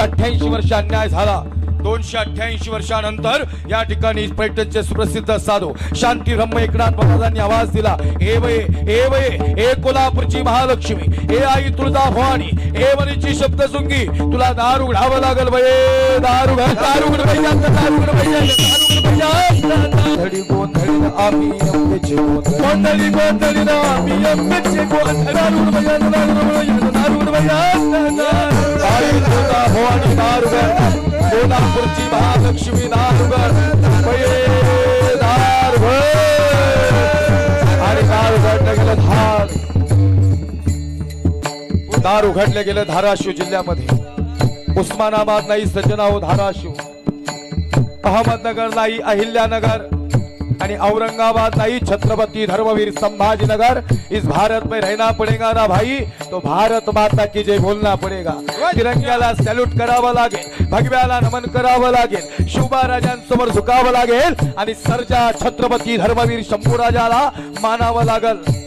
अठ्ठ्याऐंशी वर्ष अन्याय झाला दोनशे अठ्ठ्याऐंशी वर्षानंतर या ठिकाणी पैठणचे सुप्रसिद्ध साधू शांती ब्रह्म एकनाथ महाराजांनी आवाज दिला ए वये ए वये ए कोल्हापूरची महालक्ष्मी ए आई तुळजा भवानी ए वनीची शब्द सुंगी तुला दार उघडावं लागल बये दार उघड दार उघड गोंधळी आम्ही गोंधळी गोंधळी आम्ही गोंधळी दार उघड दार उघड तुळजा भवानी हो दार उघड कोल्हापूरची महालक्ष्मी दार उघड बये आणि दार उघडलं गेलं धार. दार उघडले गेलं धाराशिव जिल्ह्यामध्ये. उस्मानाबाद नाही सज्जनाहो धाराशिव. अहमदनगर नाही अहिल्यानगर. आणि औरंगाबाद नहीं छत्रपति धर्मवीर संभाजीनगर. इस भारत में रहना पड़ेगा ना भाई तो भारत माता की जय बोलना पडेगा। तिरंग्याला सॅल्यूट करावं लागेल भगव्याला नमन करावं लागेल शिवबाराजांसमोर झुकावं लागेल आणि सर्जा छत्रपती धर्मवीर शंभूराजाला मानावं लागेल.